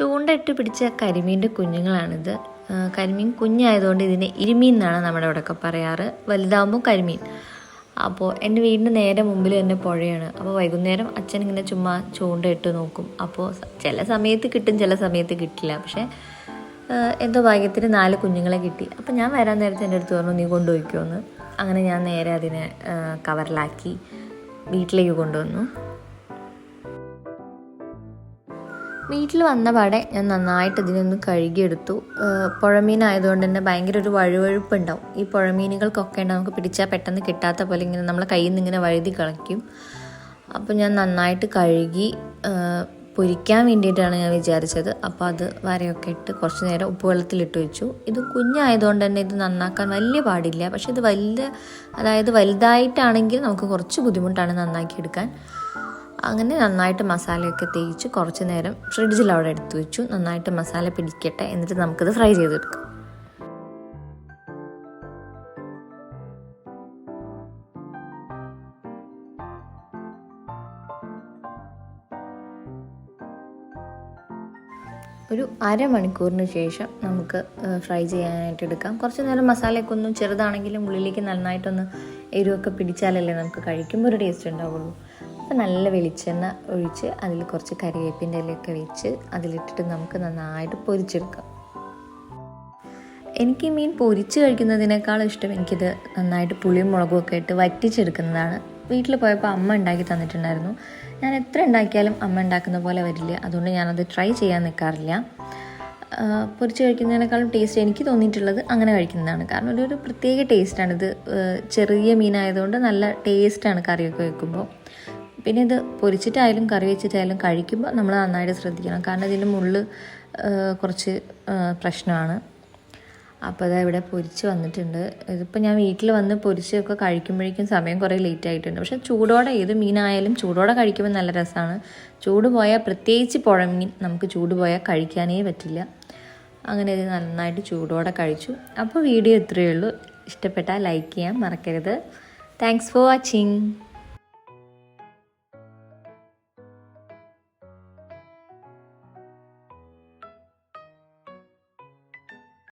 ചൂണ്ടയിട്ട് പിടിച്ച കരിമീന്റെ കുഞ്ഞുങ്ങളാണിത്. കരിമീൻ കുഞ്ഞായതുകൊണ്ട് ഇതിനെ ഇരുമീൻ എന്നാണ് നമ്മുടെ ഇവിടെയൊക്കെ പറയാറ്. വലുതാകുമ്പോൾ കരിമീൻ. അപ്പോൾ എന്റെ വീടിന്റെ നേരെ മുമ്പിൽ തന്നെ പുഴയാണ്. അപ്പോൾ വൈകുന്നേരം അച്ഛൻ ഇങ്ങനെ ചുമ്മാ ചൂണ്ടയിട്ട് നോക്കും. അപ്പോൾ ചില സമയത്ത് കിട്ടും ചില സമയത്ത് കിട്ടില്ല. പക്ഷേ എന്തോ ഭാഗ്യത്തിന് നാല് കുഞ്ഞുങ്ങളെ കിട്ടി. അപ്പോൾ ഞാൻ വരാൻ നേരത്തെ എന്റെ അടുത്ത് പറഞ്ഞു നീ കൊണ്ടുപോയിക്കോന്ന്. അങ്ങനെ ഞാൻ നേരെ അതിനെ കവറിലാക്കി വീട്ടിലേക്ക് കൊണ്ടുവന്നു. വീട്ടിൽ വന്ന പാടെ ഞാൻ നന്നായിട്ട് ഇതിനൊന്ന് കഴുകിയെടുത്തു. പുഴമീനായതുകൊണ്ട് തന്നെ ഭയങ്കര ഒരു വഴുവഴുപ്പ് ഉണ്ടാവും ഈ പുഴമീനുകൾക്കൊക്കെ നമുക്ക് പിടിച്ചാൽ പെട്ടെന്ന് കിട്ടാത്ത പോലെ ഇങ്ങനെ നമ്മളെ കയ്യിൽ നിന്ന് ഇങ്ങനെ വഴുതി കളയ്ക്കും. അപ്പോൾ ഞാൻ നന്നായിട്ട് കഴുകി പൊരിക്കാൻ വേണ്ടിയിട്ടാണ് ഞാൻ വിചാരിച്ചത്. അപ്പോൾ അത് വരയൊക്കെ ഇട്ട് കുറച്ച് നേരം ഉപ്പ് വെള്ളത്തിലിട്ട് വെച്ചു. ഇത് കുഞ്ഞായതുകൊണ്ട് തന്നെ ഇത് നന്നാക്കാൻ വലിയ പാടില്ല. പക്ഷേ ഇത് വലിയ അതായത് വലുതായിട്ടാണെങ്കിൽ നമുക്ക് കുറച്ച് ബുദ്ധിമുട്ടാണ് നന്നാക്കി എടുക്കാൻ അങ്ങനെ നന്നായിട്ട് മസാലയൊക്കെ തേച്ച് കുറച്ച് നേരം ഫ്രിഡ്ജിൽ അവിടെ എടുത്തു വെച്ചു. നന്നായിട്ട് മസാല പിടിക്കട്ടെ എന്നിട്ട് നമുക്കിത് ഫ്രൈ ചെയ്തെടുക്കാം. ഒരു അരമണിക്കൂറിന് ശേഷം നമുക്ക് ഫ്രൈ ചെയ്യാനായിട്ട് എടുക്കാം. കുറച്ച് നേരം മസാലയൊക്കെ ഒന്നും ചെറുതാണെങ്കിലും ഉള്ളിലേക്ക് നന്നായിട്ടൊന്ന് എരിവൊക്കെ പിടിച്ചാലല്ലേ നമുക്ക് കഴിക്കുമ്പോൾ ഒരു ടേസ്റ്റ് ഉണ്ടാവുള്ളൂ. അപ്പോൾ നല്ല വെളിച്ചെണ്ണ ഒഴിച്ച് അതിൽ കുറച്ച് കറിവേപ്പിന്റെ ഇലയൊക്കെ വെച്ച് അതിലിട്ടിട്ട് നമുക്ക് നന്നായിട്ട് പൊരിച്ചെടുക്കാം. എനിക്ക് മീൻ പൊരിച്ച് കഴിക്കുന്നതിനേക്കാൾ ഇഷ്ടം എനിക്കിത് നന്നായിട്ട് പുളിയും മുളകും ഒക്കെ ഇട്ട് വറ്റിച്ചെടുക്കുന്നതാണ്. വീട്ടിൽ പോയപ്പോൾ അമ്മ ഉണ്ടാക്കി തന്നിട്ടുണ്ടായിരുന്നു. ഞാൻ എത്ര ഉണ്ടാക്കിയാലും അമ്മ ഉണ്ടാക്കുന്ന പോലെ വരില്ല. അതുകൊണ്ട് ഞാനത് ട്രൈ ചെയ്യാൻ നിൽക്കാറില്ല പൊരിച്ച് കഴിക്കുന്നതിനേക്കാളും ടേസ്റ്റ് എനിക്ക് തോന്നിയിട്ടുള്ളത് അങ്ങനെ കഴിക്കുന്നതാണ്. കാരണം ഒരു ഒരു പ്രത്യേക ടേസ്റ്റാണ് ഇത് ചെറിയ മീനായതുകൊണ്ട് നല്ല ടേസ്റ്റാണ് കറിയൊക്കെ വെക്കുമ്പോൾ. പിന്നെ ഇത് പൊരിച്ചിട്ടായാലും കറി വെച്ചിട്ടായാലും കഴിക്കുമ്പോൾ നമ്മൾ നന്നായിട്ട് ശ്രദ്ധിക്കണം. കാരണം ഇതിന്റെ മുള്ള് കുറച്ച് പ്രശ്നമാണ്. അപ്പോൾ അതാ ഇവിടെ പൊരിച്ച് വന്നിട്ടുണ്ട്. ഇതിപ്പോൾ ഞാൻ വീട്ടിൽ വന്ന് പൊരിച്ചൊക്കെ കഴിക്കുമ്പോഴേക്കും സമയം കുറേ ലേറ്റ് ആയിട്ടുണ്ട്. പക്ഷേ ചൂടോടെ ഏത് മീനായാലും ചൂടോടെ കഴിക്കുമ്പോൾ നല്ല രസമാണ്. ചൂട് പോയാൽ പ്രത്യേകിച്ച് പുഴമീൻ നമുക്ക് ചൂട് പോയാൽ കഴിക്കാനേ പറ്റില്ല. അങ്ങനെ ഇത് നന്നായിട്ട് ചൂടോടെ കഴിച്ചു. അപ്പോൾ വീഡിയോ ഇത്രയേ ഉള്ളൂ. ഇഷ്ടപ്പെട്ടാൽ ലൈക്ക് ചെയ്യാൻ മറക്കരുത്. Thanks for watching